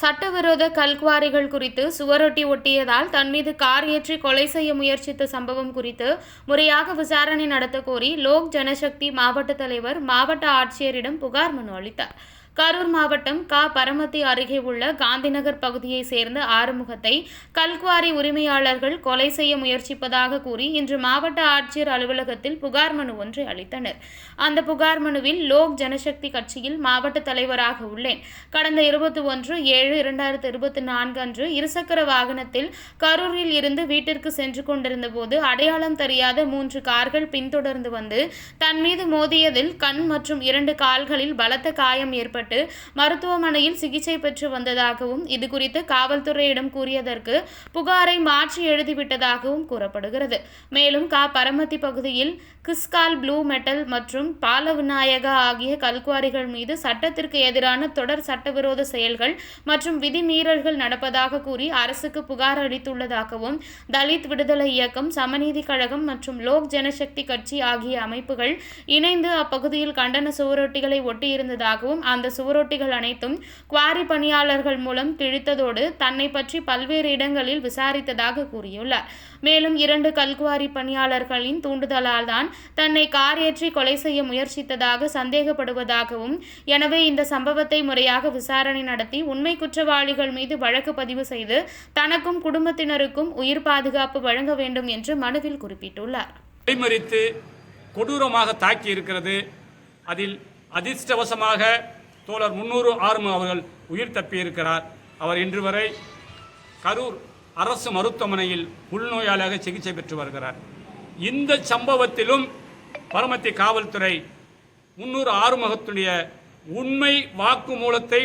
சட்டவிரோத கல்குவாரிகள் குறித்து சுவரொட்டி ஒட்டியதால் தன் மீது கார் ஏற்றி கொலை செய்ய முயற்சித்த சம்பவம் குறித்து முறையாக விசாரணை நடத்த கோரி லோக் ஜனசக்தி மாவட்ட தலைவர் மாவட்ட ஆட்சியரிடம் புகார் மனு அளித்தார். கரூர் மாவட்டம் கா. பரமத்தி அருகே உள்ள காந்திநகர் பகுதியைச் சேர்ந்த ஆறுமுகத்தை கல்குவாரி உரிமையாளர்கள் கொலை செய்ய முயற்சிப்பதாக கூறி இன்று மாவட்ட ஆட்சியர் அலுவலகத்தில் புகார் மனு ஒன்றை அளித்தனர். அந்த புகார் மனுவில் லோக் ஜனசக்தி கட்சியில் மாவட்ட தலைவராக உள்ளேன். கடந்த இருபத்தி ஒன்று ஏழு இரண்டாயிரத்து இருபத்தி நான்கு அன்று இருசக்கர வாகனத்தில் கரூரில் இருந்து வீட்டிற்கு சென்று கொண்டிருந்த போது அடையாளம் தெரியாத மூன்று கார்கள் பின்தொடர்ந்து வந்து தன் மீது மோதியதில் கண் மற்றும் இரண்டு கால்களில் பலத்த காயம் ஏற்பட்டது ஏற்பட்டு மருத்துவமனையில் சிகிச்சை பெற்று வந்ததாகவும் இதுகுறித்து காவல்துறையிடம் கூறியதற்கு புகாரை மாற்றி எழுதிவிட்டதாகவும் கூறப்படுகிறது. மேலும் கா. பரமத்தி பகுதியில் கிஸ்கால் ப்ளூ மெட்டல் மற்றும் பால விநாயகா ஆகிய கல்குவாரிகள் மீது சட்டத்திற்கு எதிரான தொடர் சட்டவிரோத செயல்கள் மற்றும் விதிமீறல்கள் நடப்பதாக கூறி அரசுக்கு புகார் அளித்துள்ளதாகவும் தலித் விடுதலை இயக்கம் சமநீதி கழகம் மற்றும் லோக் ஜனசக்தி கட்சி ஆகிய அமைப்புகள் இணைந்து அப்பகுதியில் கண்டன சுவரொட்டிகளை ஒட்டியிருந்ததாகவும் அந்த சுவரொட்டிகள் அனைத்தும் குவாரி பணியாளர்கள் மூலம் கிழித்ததோடு தன்னை பற்றி பல்வேறு இடங்களில் விசாரித்ததாக கூறியுள்ளார். மேலும் இரண்டு கல்குவாரி பணியாளர்களின் தூண்டுதலால் தான் தன்னை கார் ஏற்றி கொலை செய்ய முயற்சித்ததாக சந்தேகப்படுவதாகவும் எனவே இந்த சம்பவத்தை முறையாக விசாரணை நடத்தி உண்மை குற்றவாளிகள் மீது வழக்கு பதிவு செய்து தனக்கும் குடும்பத்தினருக்கும் உயிர் பாதுகாப்பு வழங்க வேண்டும் என்று மனுவில் குறிப்பிட்டுள்ளார். கொடூரமாக தாக்கி இருக்கிறது அதில் அதிர்ஷ்டவசமாக தோழர் முன்னூறு ஆறுமு அவர்கள் உயிர் தப்பியிருக்கிறார். அவர் இன்று வரை கரூர் அரசு மருத்துவமனையில் உள்நோயாளியாக சிகிச்சை பெற்று வருகிறார். இந்த சம்பவத்திலும் பரமத்தி காவல்துறை முன்னூறு ஆறுமுகத்துடைய உண்மை வாக்குமூலத்தை